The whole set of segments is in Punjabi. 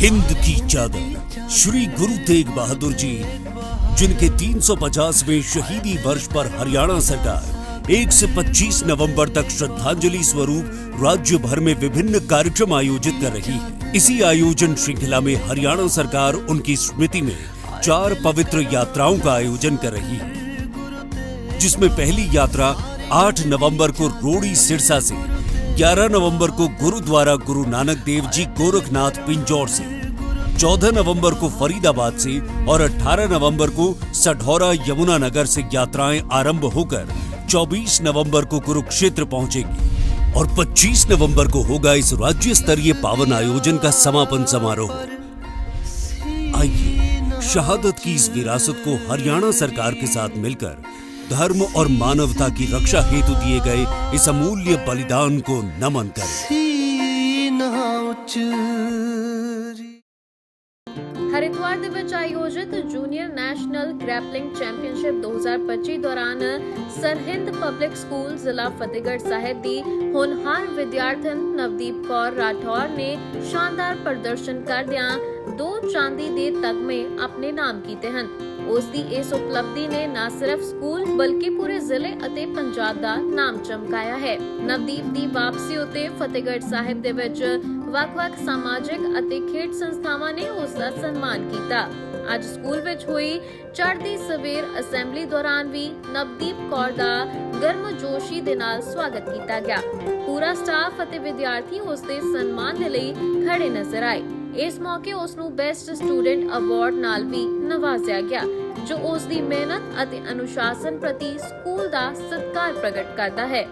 हिंद की चादर। श्री गुरु तेग बहादुर जी, जिनके 350वें शहीदी वर्ष पर हरियाणा सरकार 1 से 25 नवंबर तक श्रद्धांजलि स्वरूप राज्य भर में विभिन्न कार्यक्रम आयोजित कर रही है। इसी आयोजन श्रृंखला में हरियाणा सरकार उनकी स्मृति में चार पवित्र यात्राओं का आयोजन कर रही है। जिसमें पहली यात्रा 8 नवंबर को रोड़ी सिरसा से 11 नवंबर को गुरुद्वारा गुरु नानक देव जी गोरखनाथ पिंजौर से 14 नवंबर को फरीदाबाद से और 18 नवंबर को सढौरा यमुनानगर से यात्राएँ आरंभ होकर 24 नवंबर को कुरुक्षेत्र पहुंचेगी और 25 नवंबर को होगा इस राज्य स्तरीय पावन आयोजन का समापन समारोह। आइए, शहादत की इस विरासत को हरियाणा सरकार के साथ मिलकर धर्म और मानवता की रक्षा हेतु दिए गए इस अमूल्य बलिदान को नमन करें ਸੀਨਾ ਉਚਰੀ ਹਰਿਦੁਆਰ ਦੇ ਵਿੱਚ ਆਯੋਜਿਤ ਜੂਨੀਅਰ ਨੈਸ਼ਨਲ ਗ੍ਰੈਪਲਿੰਗ ਚੈਂਪੀਅਨਸ਼ਿਪ 2025 ਦੌਰਾਨ ਸਰਹਿੰਦ ਪਬਲਿਕ ਸਕੂਲ ਜ਼ਿਲ੍ਹਾ ਫਤਿਹਗੜ੍ਹ ਸਾਹਿਬ ਦੀ ਹੋਣਹਾਰ ਵਿਦਿਆਰਥਣ ਨਵਦੀਪ ਕੌਰ ਰਾਠੌਰ ਨੇ ਸ਼ਾਨਦਾਰ ਪ੍ਰਦਰਸ਼ਨ ਕਰਦਿਆਂ ਦੋ ਚਾਂਦੀ ਦੇ ਤਗਮੇ ਆਪਣੇ ਨਾਮ ਕੀਤੇ ਹਨ ਉਸ ਦੀ ਇਸ ਉਪਲਬਧੀ ਨੇ ਨਾ ਸਿਰਫ ਸਕੂਲ, ਬਲਕਿ ਪੂਰੇ ਜ਼ਿਲ੍ਹੇ ਅਤੇ ਪੰਜਾਬ ਦਾ ਨਾਮ ਚਮਕਾਇਆ ਹੈ। ਨਵਦੀਪ ਦੀ ਵਾਪਸੀ ਉਤੇ ਫਤਿਹਗੜ੍ਹ ਸਾਹਿਬ ਦੇ ਵਿੱਚ ਵੱਖ-ਵੱਖ ਸਮਾਜਿਕ ਅਤੇ ਖੇਡ ਸੰਸਥਾਵਾਂ ਨੇ ਉਸ ਦਾ ਸਨਮਾਨ ਕੀਤਾ। ਅੱਜ ਸਕੂਲ ਵਿੱਚ ਹੋਈ ਚੜ੍ਹਦੀ ਸਵੇਰ ਅਸੈਂਬਲੀ ਦੌਰਾਨ ਵੀ ਨਵਦੀਪ ਕੌਰ ਦਾ ਗਰਮ ਜੋਸ਼ੀ ਦੇ ਨਾਲ ਸਵਾਗਤ ਕੀਤਾ ਗਿਆ। ਪੂਰਾ ਸਟਾਫ ਅਤੇ ਵਿਦਿਆਰਥੀ ਉਸ ਦੇ ਸਨਮਾਨ ਦੇ ਲਈ ਖੜੇ ਨਜ਼ਰ ਆਏ। ਇਸ ਮੌਕੇ ਉਸ ਨੂੰ ਬੈਸਟ ਸਟੂਡੈਂਟ ਅਵਾਰਡ ਨਾਲ ਵੀ ਨਵਾਜ਼ਿਆ ਗਿਆ, ਜੋ ਉਸ ਦੀ ਮਿਹਨਤ ਅਤੇ ਅਨੁਸ਼ਾਸਨ ਪ੍ਰਤੀ ਸਕੂਲ ਦਾ ਸਤਿਕਾਰ ਪ੍ਰਗਟ ਕਰਦਾ ਹੈ।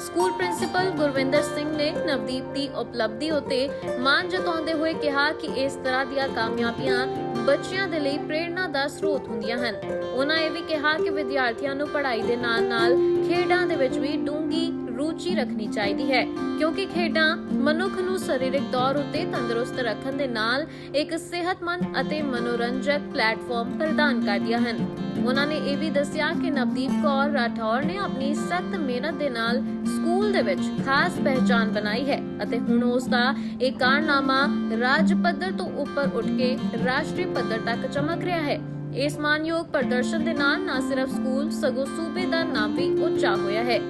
ਸਕੂਲ ਪ੍ਰਿੰਸੀਪਲ ਗੁਰਵਿੰਦਰ ਸਿੰਘ ਨੇ ਨਵਦੀਪ ਦੀ ਉਪਲਬਧੀ ਉਤੇ ਮਾਣ ਜਤਾਉਂਦੇ ਹੋਏ ਕਿਹਾ ਕਿ ਇਸ ਤਰ੍ਹਾਂ ਦੀਆਂ ਕਾਮਯਾਬੀਆਂ ਬੱਚਿਆਂ ਦੇ ਲਈ ਪ੍ਰੇਰਣਾ ਦਾ ਸਰੋਤ ਹੁੰਦੀਆਂ ਹਨ। ਉਹਨਾਂ ਇਹ ਵੀ ਕਿਹਾ ਕਿ ਵਿਦਿਆਰਥੀਆਂ ਨੂੰ ਪੜ੍ਹਾਈ ਦੇ ਨਾਲ-ਨਾਲ ਖੇਡਾਂ ਦੇ ਵਿੱਚ ਵੀ ਡੂੰਗੀ ਰੁਚੀ ਰੱਖਣੀ ਚਾਹੀਦੀ ਹੈ, ਕਿਉਂਕਿ ਖੇਡਾਂ ਮਨੁੱਖ ਨੂੰ ਸਰੀਰਕ ਤੌਰ ਉਤੇ ਤੰਦਰੁਸਤ ਰੱਖਣ ਦੇ ਨਾਲ ਇੱਕ ਸਿਹਤਮੰਦ ਅਤੇ ਮਨੋਰੰਜਕ ਪਲੇਟਫਾਰਮ ਪ੍ਰਦਾਨ ਕਰਦੀਆਂ ਹਨ। ਉਹਨਾਂ ਨੇ ਇਹ ਵੀ ਦੱਸਿਆ ਕਿ ਨਵਦੀਪ ਕੌਰ ਰਾਠੌਰ ਨੇ ਆਪਣੀ ਸਖਤ ਮਿਹਨਤ ਦੇ ਨਾਲ ਸਕੂਲ ਦੇ ਵਿੱਚ ਖਾਸ ਪਹਿਚਾਨ ਬਣਾਈ ਹੈ ਅਤੇ ਹੁਣ ਉਸ ਦਾ ਇਹ ਕਾਰਨਾਮਾ ਰਾਜ ਪੱਧਰ ਤੋਂ ਉੱਪਰ ਉੱਠ ਕੇ ਰਾਸ਼ਟਰੀ ਪੱਧਰ ਤੱਕ ਚਮਕ ਰਿਹਾ ਹੈ। ਇਸ ਮਾਨਯੋਗ ਪ੍ਰਦਰਸ਼ਨ ਦੇ ਨਾਲ ਨਾ ਸਿਰਫ ਸਕੂਲ, ਸਗੋਂ ਸੂਬੇ ਦਾ ਨਾਮ ਵੀ ਉੱਚਾ ਹੋਇਆ ਹੈ।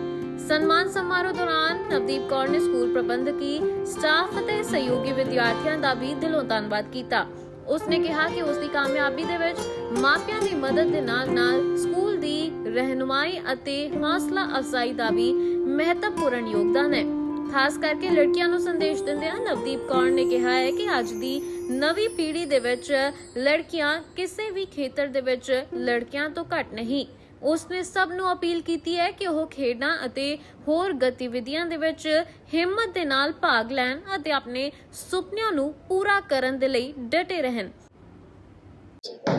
ਸਨਮਾਨ ਸਮਾਰੋਹ ਦੌਰਾਨ ਨਵਦੀਪ ਕੌਰ ਨੇ ਸਕੂਲ ਪ੍ਰਬੰਧਕੀ, ਸਟਾਫ ਅਤੇ ਸਹਿਯੋਗੀ ਵਿਦਿਆਰਥੀਆਂ ਦਾ ਵੀ ਦਿਲੋਂ ਧੰਨਵਾਦ ਕੀਤਾ। ਉਸਨੇ ਕਿਹਾ ਕਿ ਉਸ ਦੀ ਕਾਮਯਾਬੀ ਦੇ ਵਿੱਚ ਮਾਪਿਆਂ ਦੀ ਮਦਦ ਦੇ ਨਾਲ-ਨਾਲ ਸਕੂਲ ਦੀ ਰਹਿਨੁਮਾਈ ਅਤੇ ਹੌਸਲਾ ਅਫਜ਼ਾਈ ਦਾ ਵੀ ਮਹੱਤਵਪੂਰਨ ਯੋਗਦਾਨ ਹੈ। ਖਾਸ ਕਰਕੇ ਲੜਕੀਆਂ ਨੂੰ ਸੰਦੇਸ਼ ਦਿੰਦਿਆਂ ਨਵਦੀਪ ਕੌਰ ਨੇ ਕਿਹਾ ਹੈ ਕਿ ਅੱਜ ਦੀ ਨਵੀਂ ਪੀੜ੍ਹੀ ਦੇ ਵਿੱਚ ਲੜਕੀਆਂ ਕਿਸੇ ਵੀ ਖੇਤਰ ਦੇ ਵਿੱਚ ਲੜਕਿਆਂ ਤੋਂ ਘੱਟ ਨਹੀਂ ਉਸਨੇ ਸਭ ਨੂੰ ਅਪੀਲ ਕੀਤੀ ਹੈ ਕਿ ਉਹ ਖੇਡਾਂ ਅਤੇ ਹੋਰ ਗਤੀਵਿਧੀਆਂ ਦੇ ਵਿੱਚ ਹਿੰਮਤ ਦੇ ਨਾਲ ਭਾਗ ਲੈਣ ਅਤੇ ਆਪਣੇ ਸੁਪਨਿਆਂ ਨੂੰ ਪੂਰਾ ਕਰਨ ਦੇ ਲਈ ਡਟੇ ਰਹਿਣ।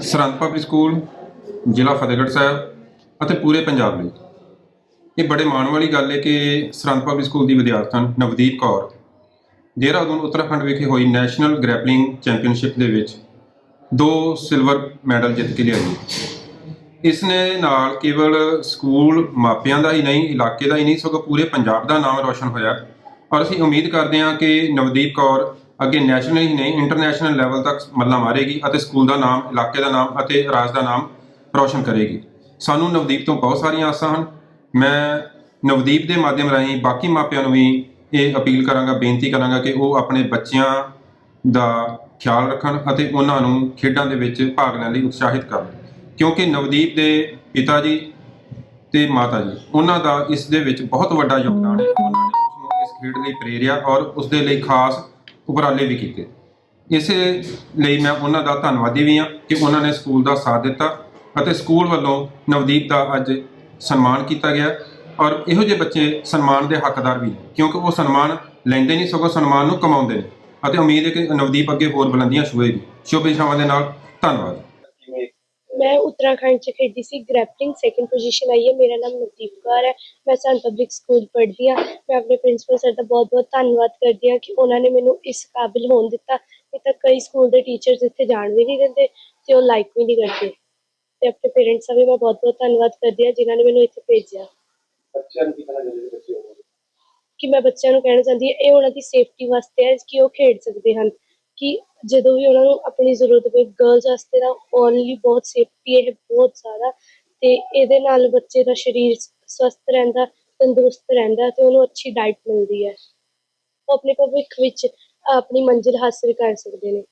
ਸਰਹੰਦ ਪਬਲਿਕ ਸਕੂਲ ਜ਼ਿਲ੍ਹਾ ਫਤਿਹਗੜ੍ਹ ਸਾਹਿਬ ਅਤੇ ਪੂਰੇ ਪੰਜਾਬ ਲਈ ਇਹ ਬੜੇ ਮਾਣ ਵਾਲੀ ਗੱਲ ਹੈ ਕਿ ਸਰਹੰਦ ਪਬਲਿਕ ਸਕੂਲ ਦੀ ਵਿਦਿਆਰਥਣ ਨਵਦੀਪ ਕੌਰ ਦੇਹਰਾਦੂਨ ਉੱਤਰਾਖੰਡ ਵਿਖੇ ਹੋਈ ਨੈਸ਼ਨਲ ਗ੍ਰੈਪਲਿੰਗ ਚੈਂਪੀਅਨਸ਼ਿਪ ਦੇ ਵਿੱਚ ਦੋ ਸਿਲਵਰ ਮੈਡਲ ਜਿੱਤ ਕੇ ਲਿਆਈ ਇਸ ਨੇ ਨਾਲ ਕੇਵਲ ਸਕੂਲ ਮਾਪਿਆਂ ਦਾ ਹੀ ਨਹੀਂ, ਇਲਾਕੇ ਦਾ ਹੀ ਨਹੀਂ, ਸਗੋਂ ਪੂਰੇ ਪੰਜਾਬ ਦਾ ਨਾਮ ਰੌਸ਼ਨ ਹੋਇਆ। ਔਰ ਅਸੀਂ ਉਮੀਦ ਕਰਦੇ ਹਾਂ ਕਿ ਨਵਦੀਪ ਕੌਰ ਅੱਗੇ ਨੈਸ਼ਨਲ ਹੀ ਨਹੀਂ ਇੰਟਰਨੈਸ਼ਨਲ ਲੈਵਲ ਤੱਕ ਮੱਲਾ ਮਾਰੇਗੀ ਅਤੇ ਸਕੂਲ ਦਾ ਨਾਮ, ਇਲਾਕੇ ਦਾ ਨਾਮ ਅਤੇ ਰਾਜ ਦਾ ਨਾਮ ਰੌਸ਼ਨ ਕਰੇਗੀ। ਸਾਨੂੰ ਨਵਦੀਪ ਤੋਂ ਬਹੁਤ ਸਾਰੀਆਂ ਆਸਾਂ ਹਨ। ਮੈਂ ਨਵਦੀਪ ਦੇ ਮਾਧਿਅਮ ਰਾਹੀਂ ਬਾਕੀ ਮਾਪਿਆਂ ਨੂੰ ਵੀ ਇਹ ਅਪੀਲ ਕਰਾਂਗਾ, ਬੇਨਤੀ ਕਰਾਂਗਾ ਕਿ ਉਹ ਆਪਣੇ ਬੱਚਿਆਂ ਦਾ ਖਿਆਲ ਰੱਖਣ ਅਤੇ ਉਹਨਾਂ ਨੂੰ ਖੇਡਾਂ ਦੇ ਵਿੱਚ ਭਾਗ ਲੈਣ ਲਈ ਉਤਸ਼ਾਹਿਤ ਕਰਨ। ਕਿਉਂਕਿ ਨਵਦੀਪ ਦੇ ਪਿਤਾ ਜੀ ਤੇ ਮਾਤਾ ਜੀ, ਉਹਨਾਂ ਦਾ ਇਸ ਦੇ ਵਿੱਚ ਬਹੁਤ ਵੱਡਾ ਯੋਗਦਾਨ ਹੈ। ਉਹਨਾਂ ਨੇ ਉਸ ਨੂੰ ਇਸ ਖੇਡ ਲਈ ਪ੍ਰੇਰਿਆ ਔਰ ਉਸ ਦੇ ਲਈ ਖਾਸ ਉਪਰਾਲੇ ਵੀ ਕੀਤੇ। ਇਸੇ ਲਈ ਮੈਂ ਉਹਨਾਂ ਦਾ ਧੰਨਵਾਦੀ ਵੀ ਹਾਂ ਕਿ ਉਹਨਾਂ ਨੇ ਸਕੂਲ ਦਾ ਸਾਥ ਦਿੱਤਾ ਅਤੇ ਸਕੂਲ ਵੱਲੋਂ ਨਵਦੀਪ ਦਾ ਅੱਜ ਸਨਮਾਨ ਕੀਤਾ ਗਿਆ ਔਰ ਇਹੋ ਜਿਹੇ ਬੱਚੇ ਸਨਮਾਨ ਦੇ ਹੱਕਦਾਰ ਵੀ ਨੇ, ਕਿਉਂਕਿ ਉਹ ਸਨਮਾਨ ਲੈਂਦੇ ਨਹੀਂ, ਸਗੋਂ ਸਨਮਾਨ ਨੂੰ ਕਮਾਉਂਦੇ ਨੇ। ਅਤੇ ਉਮੀਦ ਹੈ ਕਿ ਨਵਦੀਪ ਅੱਗੇ ਹੋਰ ਬੁਲੰਦੀਆਂ ਛੂਹੇਗੀ ਸ਼ੁਭ ਇਛਾਵਾਂ ਦੇ ਨਾਲ ਧੰਨਵਾਦ। ਮੈਂ ਉੱਤਰਾਖੰਡ ਚ ਖੇਡੀ ਸੀ ਗ੍ਰੈਪਲਿੰਗ ਸੈਕੰਡ ਪੋਜੀਸ਼ਨ ਆਈ ਹੈ ਮੇਰਾ ਨਾਮ ਨਵਦੀਪ ਕੌਰ ਹੈ ਮੈਂ ਸੰਤ ਪਬਲਿਕ ਸਕੂਲ ਪੜ੍ਹਦੀ ਹਾਂ ਮੈਂ ਆਪਣੇ ਪ੍ਰਿੰਸੀਪਲ ਸਰ ਦਾ ਬਹੁਤ ਬਹੁਤ ਧੰਨਵਾਦ ਕਰਦੀ ਹਾਂ ਕਿ ਉਹਨਾਂ ਨੇ ਮੈਨੂੰ ਇਸ ਕਾਬਿਲ ਹੋਣ ਦਿੱਤਾ ਨਹੀਂ ਤਾਂ ਕਈ ਸਕੂਲ ਦੇ ਟੀਚਰਸ ਇੱਥੇ ਜਾਣ ਵੀ ਨਹੀਂ ਦਿੰਦੇ ਤੇ ਉਹ ਲਾਈਕ ਵੀ ਨਹੀਂ ਕਰਦੇ। ਤੇ ਆਪਣੇ ਪੇਰੈਂਟਸ ਦਾ ਵੀ ਮੈਂ ਬਹੁਤ ਬਹੁਤ ਧੰਨਵਾਦ ਕਰਦੀ ਹਾਂ ਜਿਨ੍ਹਾਂ ਨੇ ਮੈਨੂੰ ਇੱਥੇ ਭੇਜਿਆ। ਬੱਚਿਆਂ ਨੂੰ ਬੱਚੇ ਕਿ ਮੈਂ ਬੱਚਿਆਂ ਨੂੰ ਕਹਿਣਾ ਚਾਹੁੰਦੀ ਹਾਂ ਇਹ ਉਹਨਾਂ ਦੀ ਸੇਫਟੀ ਵਾਸਤੇ ਹੈ ਕਿ ਉਹ ਖੇਡ ਸਕਦੇ ਹਨ। ਕਿ ਜਦੋਂ ਵੀ ਉਹਨਾਂ ਨੂੰ ਆਪਣੀ ਜ਼ਰੂਰਤ ਪਏ ਗਰਲਸ ਵਾਸਤੇ ਤਾਂ ਓਨਲੀ ਬਹੁਤ ਸੇਫਟੀ ਇਹ ਬਹੁਤ ਜ਼ਿਆਦਾ। ਤੇ ਇਹਦੇ ਨਾਲ ਬੱਚੇ ਦਾ ਸਰੀਰ ਸਵਸਥ ਰਹਿੰਦਾ, ਤੰਦਰੁਸਤ ਰਹਿੰਦਾ ਅਤੇ ਉਹਨੂੰ ਅੱਛੀ ਡਾਇਟ ਮਿਲਦੀ ਹੈ। ਉਹ ਆਪਣੇ ਭਵਿੱਖ ਵਿੱਚ ਆਪਣੀ ਮੰਜ਼ਿਲ ਹਾਸਿਲ ਕਰ ਸਕਦੇ ਨੇ।